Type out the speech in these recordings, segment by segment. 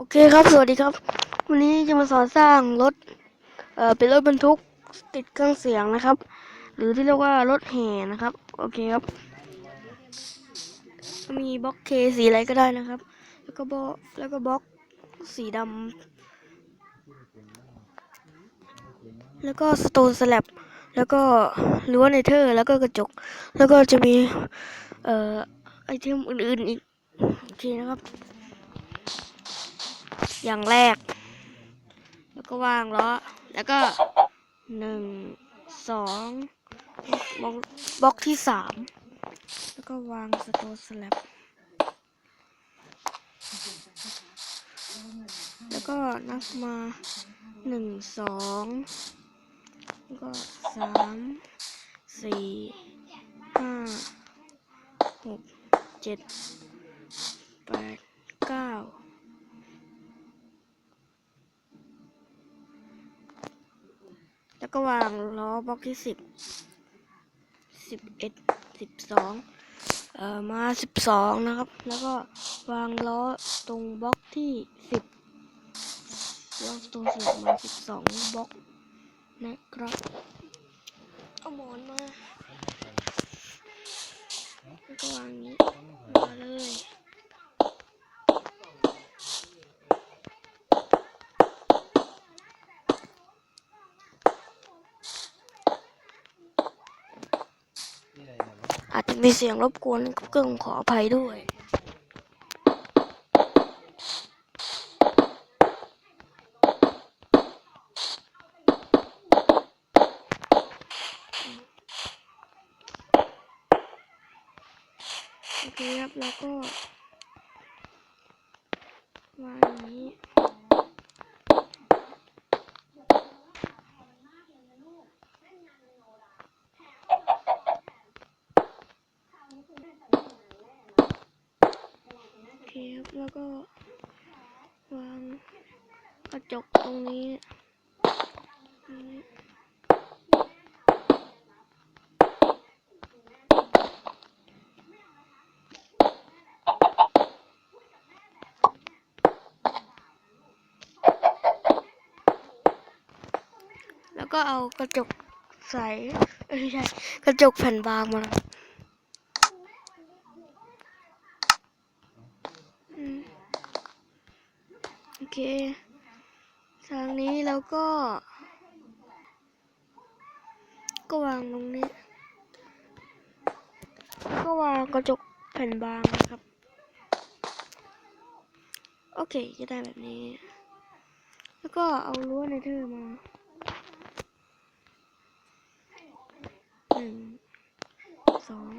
โอเคครับ สวัสดีครับ วันนี้จะมาสอนสร้างรถ เอ่อ เป็นรถบรรทุกติดเครื่องเสียงนะครับ หรือที่เรียกว่ารถแห่นะครับ โอเคครับ มีบล็อกเคสีอะไรก็ได้นะครับ แล้วก็บล็อกแล้วก็บล็อกสีดำ แล้วก็สโตนสแลบแล้วก็รั้วเนเธอร์ แล้วก็กระจก แล้วก็จะมี เอ่อ ไอเทมอื่นๆอีก โอเคนะครับ อย่างแรก แล้วก็วางล้อ แล้วก็หนึ่งสองบล็อกบล็อกที่สามแล้วก็วางสโตสแลบแล้วก็นับมาหนึ่งสองแล้วก็สามสี่ห้าหกเจ็ดแปดเก้า แล้วก็วางล้อบล็อกที่สิบสิบเอ็ดสิบสองเอ่อมาสิบสองนะครับ แล้วก็วางล้อตรงบล็อกที่สิบวางตรงสลับมาสิบสองบล็อกนะครับเอาหมอนมาแล้วก็วางนี้ มาเลย อาจจะ มีเสียงรบกวนกับเครื่องขออภัยด้วยโอเคครับแล้วก็วาอย่างนี้ โอเคครับ แล้วก็วางกระจกตรงนี้แล้วก็เอากระจกใสเอ้ยใช่กระจกแผ่นบางมาแล้วอืมโอ เคทางนี้แล้วก็ ก็วางตรงนี้ ก็วางกระจกแผ่นบางนะครับ โอเค จะได้แบบนี้ แล้วก็เอารั้วในเธอมาหนึ่งสอง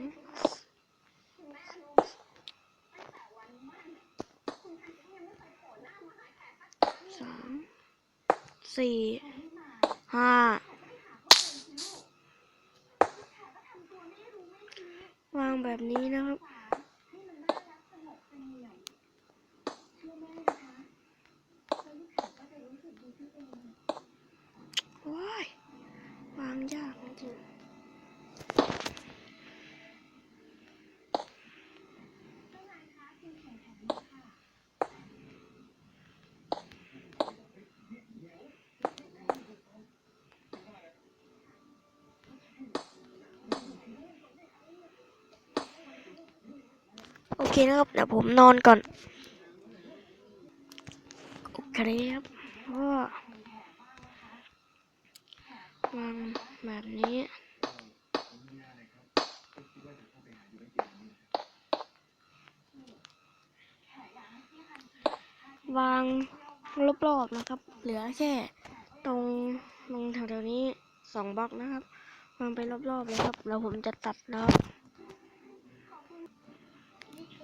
สาม สี่ห้า โอเคนะครับเดี๋ยวผมนอนก่อนโอเคครับก็วางแบบนี้วางรอบๆนะครับ เหลือแค่ตรงตรงแถวๆนี้สองบล็อกนะครับ วางไปรอบๆเลยครับ แล้วผมจะตัดแล้ว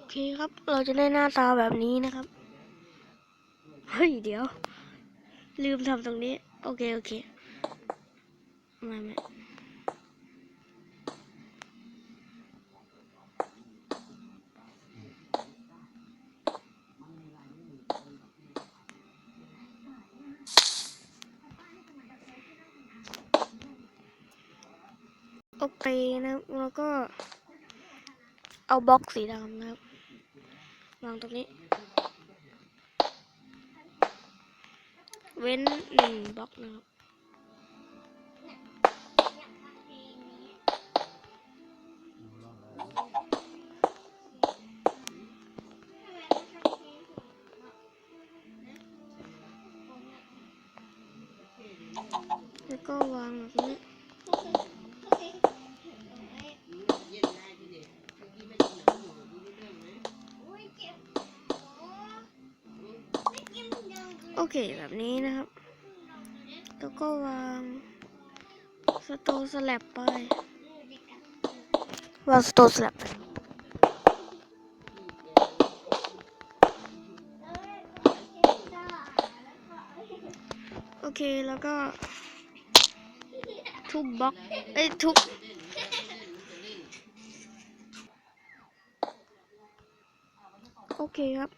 อเคครับ เราจะได้หน้าตาแบบนี้นะครับ เฮ้ย เดี๋ยว ลืมทำตรงนี้ โอเค โอเคไม่ไม่โอเคนะครับแล้วก็เอาบล็อกสีดำนะครับ วางตรงนี้ เว้นหนึ่งบล็อกนะครับแล้วก็วางแบบนี้ โอเคแบบนี้นะครับ แล้วก็วางสโตสแลบไป วางสโตสแลบไปโอเคแล้วก็ ทุบบล็อก เอ้ย ทุบโอเคครับ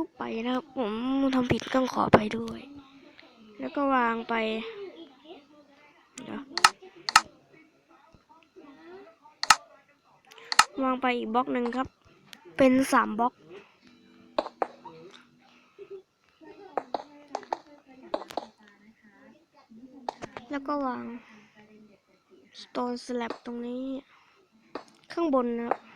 ทุบไปนะครับ ผมทำผิดต้องขอไปด้วย แล้วก็วางไปเดี๋ยววางไปอีกบล็อกหนึ่งครับ เป็นสามบล็อก แล้วก็วาง stone slab ตรงนี้ ข้างบนนะครับ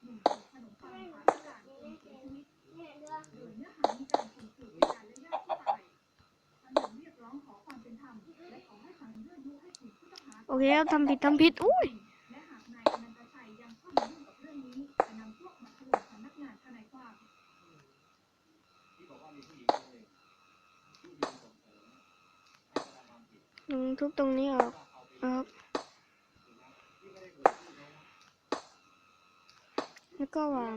โอเคครับทำผิดทำผิด อุ้ย ลงทุบตรงนี้ออกนะครับ แล้วก็วาง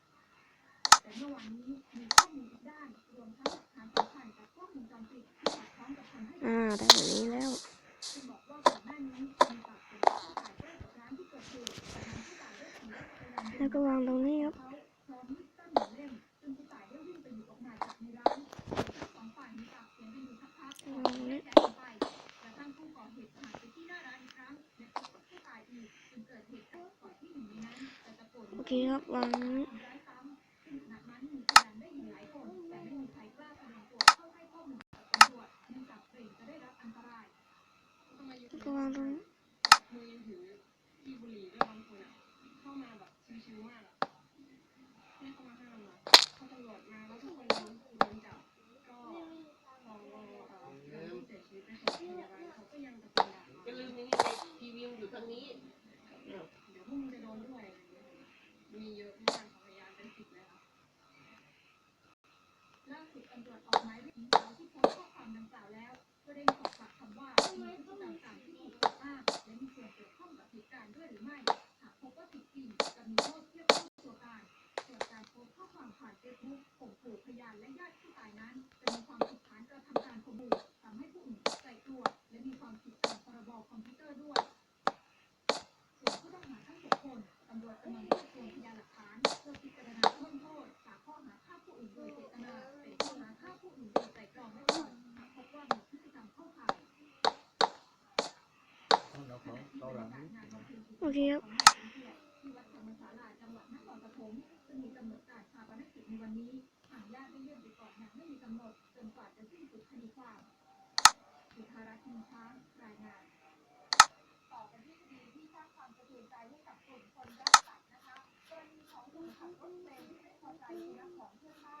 ได้แบบนี้แล้วแล้วก็วางตรงนี้ครับวางตรงนี้โอเคครับวางตรงนี้แล้วก็วางตรงนี้ มือยังถือที่บุหรี่ด้วยบางคนอะ เข้ามาแบบชิวๆมากอะไม่เข้ามาห้ามอะพอตำรวจมาแล้วทุกคนโดนโดนจับ ก็พอเอ่อเดินเสียชีวิตไปส่งโรงพยาบาลเขาก็ยังตะโกนด่า ก็ลืมอย่างนี้ไงทีวีมันอยู่ทางนี้ เดี๋ยวพวกมึงจะโดนด้วยอะไรอย่างเงี้ยมีเยอะมากค่ะพยานเป็นสิบเลยค่ะ ล่าสุดตำรวจ ออกหมายเรียกหญิงสาวที่โพสต์ข้อความดังกล่าวแล้วก็ได้สอบปากคำว่ามีพฤติกรรมต่างๆที่ถูกกล่าวอ้างและมีส่วนเกี่ยวข้องกับเหตุการณ์ด้วยหรือไม่หากพบว่าผิดจริงจะมีโทษเทียบเท่าตัวการส่วนการโพสต์ข้อความผ่านเฟซบุ๊กข่มขู่พยานและญาติ โอเคครับของเพื่อน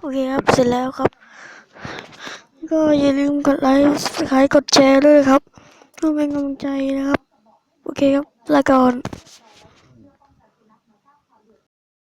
โอเคครับเสร็จแล้วครับ ก็อย่าลืมกดไลค์กดแชร์ด้วยครับเพื่อเป็นกำลังใจนะครับ โอเคครับลาก่อน